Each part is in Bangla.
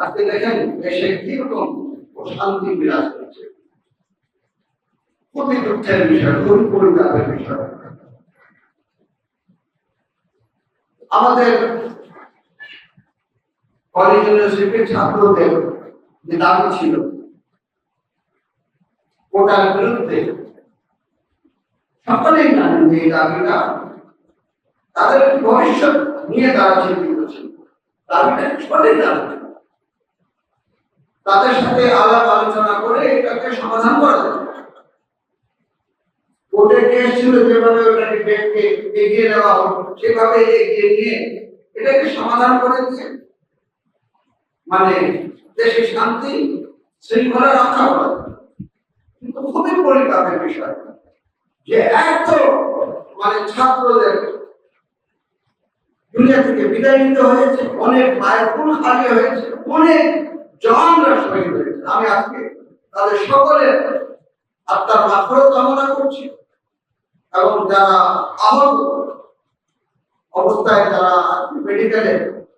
আজকে দেখেন দেশে কীরকম শান্তি বিরাজ করছে। খুবই দুঃখের বিষয় খুবই পরিতাপের বিষয়। আমাদের কলেজ ইউনিভার্সিটির ছাত্রদের যে দাবি ছিল কোটার বিরুদ্ধে সকলেই জানেন যে দাবিটা তাদের ভবিষ্যৎ নিয়ে তারা চিন্তিত ছিল। দাবিটা সঠিক দাবি তাদের সাথে আলাপ আলোচনা করে এটাকে সমাধান করা যায়। কোর্টের কেস ছিল, যেভাবে ওটাকে ডেটকে এগিয়ে নেওয়া হলো, সেভাবে এগিয়ে নিয়ে এটাকে সমাধান করে দিচ্ছে মানে দেশে শান্তি, শৃঙ্খলা রক্ষা করা। কিন্তু খুবই পরিতাপের বিষয়। যে এত মানে ছাত্রদের দুনিয়া থেকে বিদায় নিতে হয়েছে, অনেক কোন খালি হয়েছে, অনেক আমি আজকে তাদের সকলের আত্মার মাফরত কামনা করছি এবং যারা আহত অবস্থায় যারা মেডিকেলে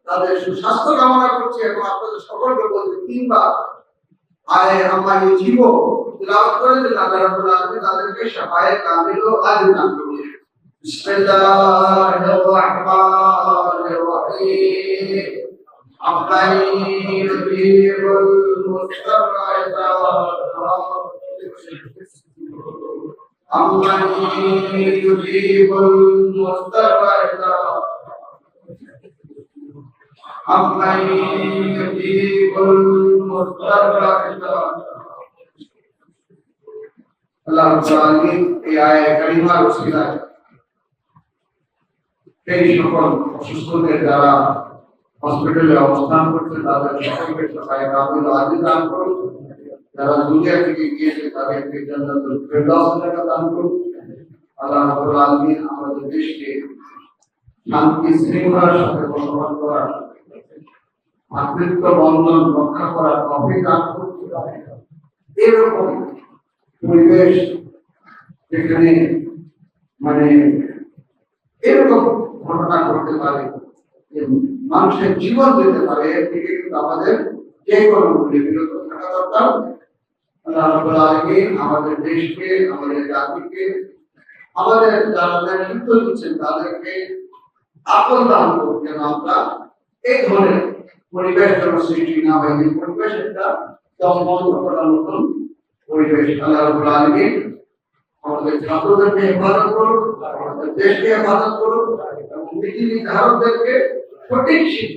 তাদের সুস্বাস্থ্য কামনা করছি এবং আপনাদের সকলকে বলছি, তিনবার আয় আমার জীব তিলাওয়াত করে দিন আল্লাহ তাদেরকে শাফায়ে কামিল ও আজর দান করুন الطيب والمستقى أمن يجيب المستقى أمن يجيب المستقى अल्लाह जालिम आए करीमा उसकी लाए पेश को सुसुने द्वारा হসপিটালে অবস্থান করছে, তাদের সকলকে সবাই কাবিল আজি দান করুন। যারা দুনিয়া থেকে গিয়েছে, তাদেরকে জান্নাতুল ফেরদাউস জায়গা দান করুন। আল্লাহ রাব্বুল আলামিন আমাদের দেশকে শান্তি, শৃঙ্খলার সাথে বসবাস করার মাতৃত্ব বন্ধন রক্ষা করার তফিক দান করুন। এরকম পরিবেশ যেখানে মানে এরকম ঘটনা ঘটতে পারে মানুষের জীবন যেতে পারে, এর থেকে কিন্তু আমাদের যে কোনো মূল্যে বিরত থাকা দরকার। আমাদের দেশকে, আমাদের জাতিকে, আমাদের যারা নেতৃত্ব দিচ্ছেন তাদেরকে আকল দান যেন আমরা এই ধরনের পরিবেশ যেন সৃষ্টি না হয়। যে পরিবেশ একটা দম বন্ধ করার মতন পরিবেশ। আল্লাহ রাব্বুল আলামিন আমাদের ছাত্রদেরকে হেফাজত করুন, আমাদের দেশকে হেফাজত করুন, এবং নীতি নির্ধারকদেরকে प्रतीक्षित